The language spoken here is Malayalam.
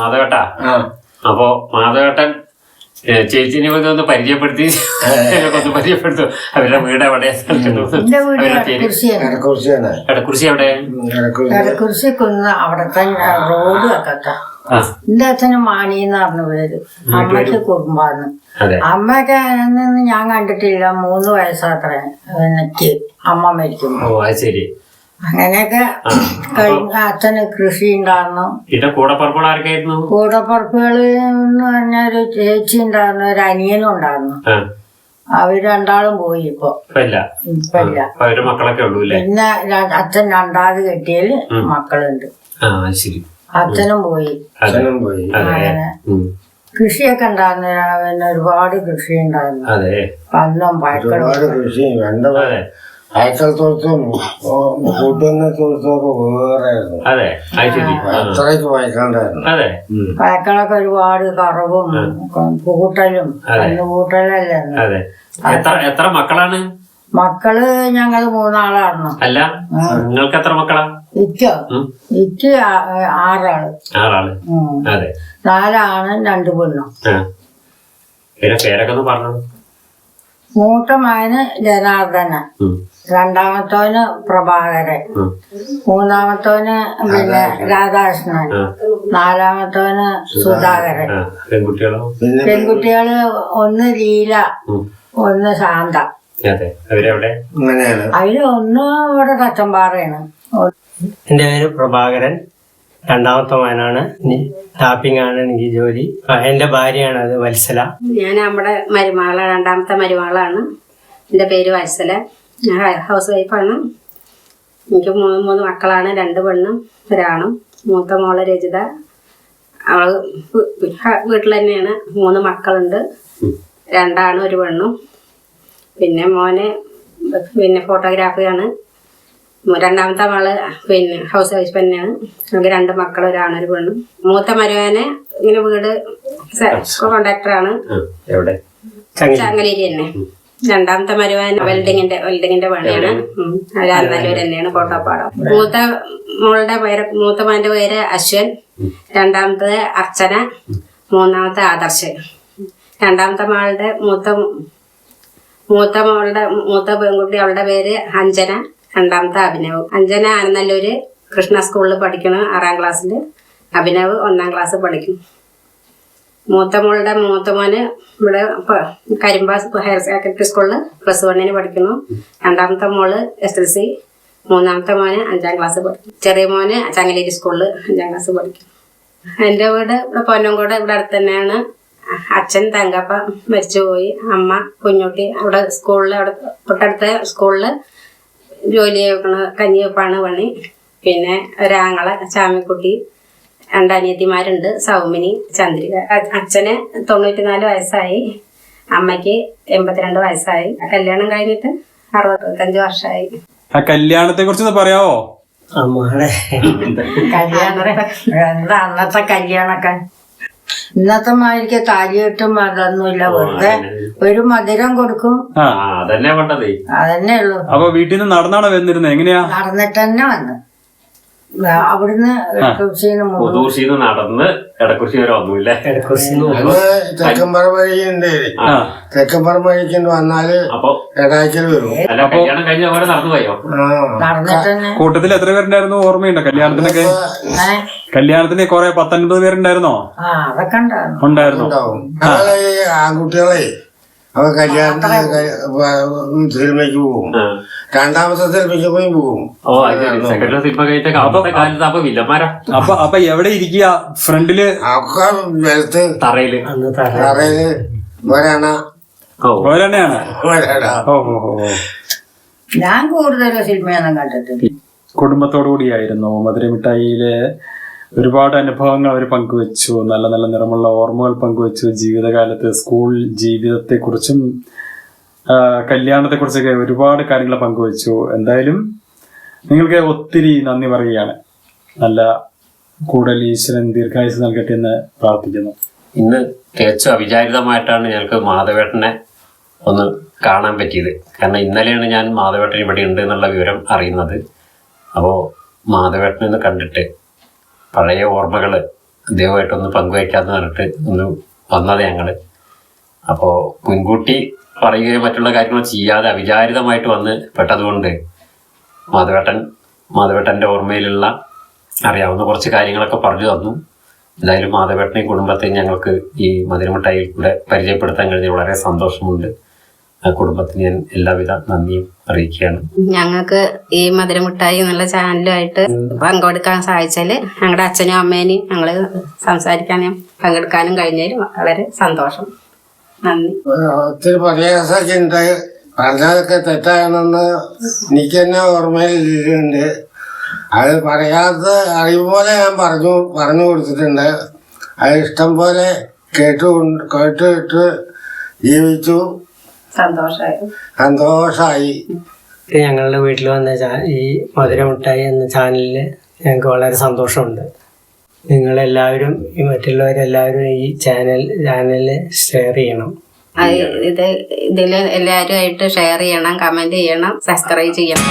മാധവേട്ടാ. അപ്പോ മാധവട്ടൻ ചേച്ചിനെ ഒന്ന് ഒന്ന് പരിചയപ്പെടുത്തി. ഒന്ന് പരിചയപ്പെടുത്തു. അവരുടെ വീട് എവിടെ? എടക്കുറിശി എവിടെ ഇടക്കുറിശി കുന്ന് അവിടത്തെ റോഡ് വെക്കത്ത. എന്റെ അച്ഛന് മാണി എന്ന് പറഞ്ഞ പേര്. അമ്മയ്ക്ക് കുടുംബാന്ന് അമ്മയൊക്കെ ഞാൻ കണ്ടിട്ടില്ല. മൂന്ന് വയസ്സാത്ര എനിക്ക് അമ്മ മരിക്കും ഓ അത് ശരി. അങ്ങനെയൊക്കെ കഴിഞ്ഞ അച്ഛന് കൃഷി ഉണ്ടായിരുന്നു. ഇതിന്റെ കൂടപ്പറപ്പുകൾ ആർക്കായിരുന്നു? കൂടപ്പറപ്പുകൾ എന്ന് പറഞ്ഞ ഒരു ചേച്ചി ഉണ്ടായിരുന്നു ഒരു അനിയനും ഉണ്ടായിരുന്നു. ആ. അവർ രണ്ടാളും പോയി ഇപ്പൊ. മക്കളൊക്കെ ഉള്ളൂ അല്ലേ? പിന്നെ അച്ഛൻ രണ്ടാമത് കെട്ടിയാൽ മക്കളുണ്ട്. ആ ശരി. അച്ഛനും പോയി. അച്ഛനും പോയി. അങ്ങനെ. കൃഷിയൊക്കെ ഉണ്ടായിരുന്നു. പിന്നെ ഒരുപാട് കൃഷി ഉണ്ടായിരുന്നു പന്നം പഴക്കളും അയക്കൽ തോട്ടത്തും കൂട്ടുന്ന തോട്ടത്തും ഒക്കെ വേറെയായിരുന്നു അതെ. അത്രയ്ക്ക് വായിക്കാണ്ടായിരുന്നു. അതെ. ഉം. പഴക്കളൊക്കെ ഒരുപാട് കറവും കൂട്ടലും കല്ലുകൂട്ടലല്ലേ അതെ. എത്ര എത്ര മക്കളാണ്? മക്കൾ ഞങ്ങൾ മൂന്നാളാണ്. അല്ല നിങ്ങൾക്ക് എത്ര മക്കളാ? ഇക്കോ. ഇക്ക് ആറാൾ. ആറാൾ. നാലാണ് അതെ. നാലാണും രണ്ട് പെണ്ണും. പിന്നെ പേരൊക്കെ ഒന്ന് പറഞ്ഞു. മൂത്ത മകന് ജനാർദ്ദന രണ്ടാമത്തോന് പ്രഭാകരൻ. മൂന്നാമത്തോന് പിന്നെ രാധാകൃഷ്ണൻ. നാലാമത്തോന് സുധാകരൻ. പെൺകുട്ടികളോ? ഒന്ന് ലീല ഒന്ന് ശാന്ത. അതിലൊന്ന് ഇവിടെ കച്ചമ്പാറയാണ് എന്റെ പേര് പ്രഭാകരൻ. രണ്ടാമത്തെ മകനാണ് ടാപ്പിംഗ് ആണ് എനിക്ക് ജോലി. എന്റെ ഭാര്യയാണ് അത് വത്സല. ഞാൻ നമ്മുടെ മരുമകള രണ്ടാമത്തെ മരുമകളാണ്. എന്റെ പേര് വത്സല. ഞാൻ ഹൗസ് വൈഫാണ്. എനിക്ക് മൂന്ന് മൂന്ന് മക്കളാണ് രണ്ട് പെണ്ണും ഒരാണും. മൂത്ത മോൾ രചിത ഹ- വീട്ടിൽ തന്നെയാണ്. മൂന്ന് മക്കളുണ്ട്. രണ്ടാണ് ഒരു പെണ്ണും. പിന്നെ മോനെ പിന്നെ ഫോട്ടോഗ്രാഫിയാണ് രണ്ടാമത്തെ മകൾ പിന്നെ ഹൗസ് വൈഫ് തന്നെയാണ്. നമുക്ക് രണ്ട് മക്കൾ ഒരാണൊരു പെണ്ണും. മൂത്ത മരുവനെ ഇങ്ങനെ വീട് കോണ്ടാക്ടറാണ് ചങ്ങലേരി തന്നെ. രണ്ടാമത്തെ മരുവൻ വെൽഡിങ്ങിന്റെ വെൽഡിങ്ങിന്റെ പണിയാണ്. രാജനല്ലൂർ തന്നെയാണ് കോട്ടപ്പാടം. മൂത്ത മോളുടെ പേര് മൂത്ത മോന്റെ പേര് അശ്വൻ. രണ്ടാമത്തത് അർച്ചന. മൂന്നാമത്തെ ആദർശ്. രണ്ടാമത്തെ മകളുടെ മൂത്ത മൂത്ത മോളുടെ മൂത്ത പെൺകുട്ടി അവളുടെ പേര് അഞ്ജന. രണ്ടാമത്തെ അഭിനവ്. അഞ്ജന ആനന്നല്ലൂര് കൃഷ്ണ സ്കൂളിൽ പഠിക്കണ ആറാം ക്ലാസ്സിൽ അഭിനവ് ഒന്നാം ക്ലാസ് പഠിക്കും. മൂത്ത മോളുടെ മൂത്ത മോന് ഇവിടെ കരിമ്പാസ് കരിമ്പ ഹയർ സെക്കൻഡറി സ്കൂളിൽ പ്ലസ് വണ്ണിന് പഠിക്കുന്നു. രണ്ടാമത്തെ മോൾ എസ് എൽ സി മൂന്നാമത്തെ മോന് അഞ്ചാം ക്ലാസ് പഠിക്കും. ചെറിയ മോന് ചങ്ങലേരി സ്കൂളിൽ അഞ്ചാം ക്ലാസ് പഠിക്കും. എന്റെ വീട് ഇവിടെ പൊന്നംകോട് ഇവിടെ അടുത്ത് തന്നെയാണ്. അച്ഛൻ തങ്കപ്പ മരിച്ചുപോയി. അമ്മ കുഞ്ഞുട്ടി അവിടെ സ്കൂളിൽ അവിടെ തൊട്ടടുത്ത സ്കൂളിൽ ജോലി ചെയ്യണ കഞ്ഞി വെപ്പാണ് പണി. പിന്നെ ഒരാങ്ങളെ ചാമിക്കുട്ടി രണ്ട് അനിയത്തിമാരുണ്ട് സൗമിനി ചന്ദ്രിക. അച്ഛന് തൊണ്ണൂറ്റിനാല് വയസ്സായി. അമ്മയ്ക്ക് എൺപത്തിരണ്ട് വയസ്സായി. കല്യാണം കഴിഞ്ഞിട്ട് അറുപത്തഞ്ച് വർഷമായി ആ കല്യാണത്തെ കുറിച്ച് പറയാവോ? അമ്മയുടെ കല്യാണം എന്താ അന്നത്തെ കല്യാണൊക്കെ ഇന്നത്തെ മാതിരിക്ക് താലി കെട്ടും അതൊന്നുമില്ല വെറുതെ ഒരു മധുരം കൊടുക്കും. അതന്നെ വേണ്ടത്. അതന്നെ ഉള്ളൂ. അപ്പൊ വീട്ടിൽ നിന്ന് നടന്നാണോ വന്നിരുന്നത് എങ്ങനെയാ? നടന്നിട്ട് തന്നെ വന്ന്. അവിടുന്ന് പുതൂർശിന്ന് നടന്ന് ഇടക്കുറിശി വരെ വന്നൂല്ലേ അന്ന് തെക്കമ്പറ വഴിയുണ്ട് ആ. തെക്കമ്പറ വഴിക്ക് വന്നാൽ അപ്പൊ എടായ്ക്കൽ വരും. കഴിഞ്ഞ അവരെ നടന്നു പോയോ? കൂട്ടത്തിൽ എത്ര പേരുണ്ടായിരുന്നു ഓർമ്മയുണ്ടോ? കല്യാണത്തിനൊക്കെ? കല്യാണത്തിന് കൊറേ പത്തൊൻപത് പേരുണ്ടായിരുന്നോ? ആ അതൊക്കെ ഉണ്ടായിരുന്നു. ആൺകുട്ടികളെ അവ കല്യാണത്തിന് സിനിമയ്ക്ക് പോകും. രണ്ടാമത്തെ സിനിമയ്ക്ക് പോയി പോകും ഓ സെക്കൻഡ് സിനിമ അപ്പൊ അപ്പൊ എവിടെ ഇരിക്കുക? ഫ്രണ്ടിൽ? ഒക്കെ തറയിൽ. തറയിൽ ഒരണ ഓ. ഓരന്നെയാണ് ഒരണ ഓ ഓ ഓ. ഓ. ഞാൻ കൂടുതൽ സിനിമയൊന്നും കണ്ടിട്ടില്ല. കുടുംബത്തോടു കൂടിയായിരുന്നു മധുരമിഠായിയിലെ ഒരുപാട് അനുഭവങ്ങൾ അവർ പങ്കുവച്ചു. നല്ല നല്ല നിറമുള്ള ഓർമ്മകൾ പങ്കുവച്ചു. ജീവിതകാലത്ത് സ്കൂൾ ജീവിതത്തെക്കുറിച്ചും കല്യാണത്തെ കല്യാണത്തെക്കുറിച്ചൊക്കെ ഒരുപാട് കാര്യങ്ങൾ പങ്കുവച്ചു. എന്തായാലും നിങ്ങൾക്ക് ഒത്തിരി നന്ദി പറയുകയാണ്. നല്ല കൂടുതൽ ഈശ്വരൻ ദീർഘായുസ് നൽകട്ടെ എന്ന് പ്രാർത്ഥിക്കുന്നു. ഇന്ന് തികച്ചും അവിചാരിതമായിട്ടാണ് ഞങ്ങൾക്ക് മാധവേട്ടനെ ഒന്ന് കാണാൻ പറ്റിയത്. കാരണം ഇന്നലെയാണ് ഞാൻ മാധവേട്ടൻ ഇവിടെ ഉണ്ട് എന്നുള്ള വിവരം അറിയുന്നത്. അപ്പോൾ മാധവേട്ടനെ ഒന്ന് കണ്ടിട്ട് പഴയ ഓർമ്മകൾ ദയവായിട്ടൊന്ന് പങ്കുവയ്ക്കാന്ന് പറഞ്ഞിട്ട് ഒന്ന് വന്നത് ഞങ്ങൾ അപ്പോൾ മുൻകൂട്ടി പറയുകയോ മറ്റുള്ള കാര്യങ്ങൾ ചെയ്യാതെ അവിചാരിതമായിട്ട് വന്ന് പെട്ടതുകൊണ്ട് മാധവേട്ടൻ മാധവേട്ടന്റെ ഓർമ്മയിലുള്ള അറിയാവുന്ന കുറച്ച് കാര്യങ്ങളൊക്കെ പറഞ്ഞു തന്നു. എന്തായാലും മാധവേട്ടനെയും കുടുംബത്തെയും ഞങ്ങൾക്ക് ഈ മധുരമിഠായിൽ കൂടെ പരിചയപ്പെടുത്താൻ കഴിഞ്ഞ വളരെ സന്തോഷമുണ്ട്. ആ കുടുംബത്തിന് ഞാൻ എല്ലാവിധ നന്ദിയും അറിയിക്കുകയാണ്. ഞങ്ങൾക്ക് ഈ മധുരമുട്ടായി എന്നുള്ള ചാനലുമായിട്ട് പങ്കെടുക്കാൻ സാധിച്ചാൽ ഞങ്ങളുടെ അച്ഛനും അമ്മേനെയും ഞങ്ങൾ സംസാരിക്കാനും പങ്കെടുക്കാനും കഴിഞ്ഞതിൽ വളരെ സന്തോഷം. നന്ദി. ഒത്തിരി പ്രയാസമൊക്കെ ഉണ്ട് പറഞ്ഞതൊക്കെ തെറ്റാണെന്ന് എനിക്ക് തന്നെ ഓർമ്മയിലിട്ടുണ്ട് അത് പറയാത്ത അറിയുമ്പോലെ ഞാൻ പറഞ്ഞു പറഞ്ഞു കൊടുത്തിട്ടുണ്ട്. അത് ഇഷ്ടം പോലെ കേട്ടു കേട്ടിട്ട് ജീവിച്ചു. സന്തോഷമായി ഞങ്ങളുടെ വീട്ടിൽ വന്ന ഈ മധുര എന്ന ചാനലിൽ ഞങ്ങൾക്ക് വളരെ സന്തോഷമുണ്ട്. നിങ്ങളെല്ലാവരും ഈ മറ്റുള്ളവരെല്ലാവരും ഈ ചാനൽ ചാനലിൽ ഷെയർ ചെയ്യണം. ഇത് ഇതിൽ എല്ലാവരുമായിട്ട് ഷെയർ ചെയ്യണം കമന്റ് ചെയ്യണം സബ്സ്ക്രൈബ് ചെയ്യണം.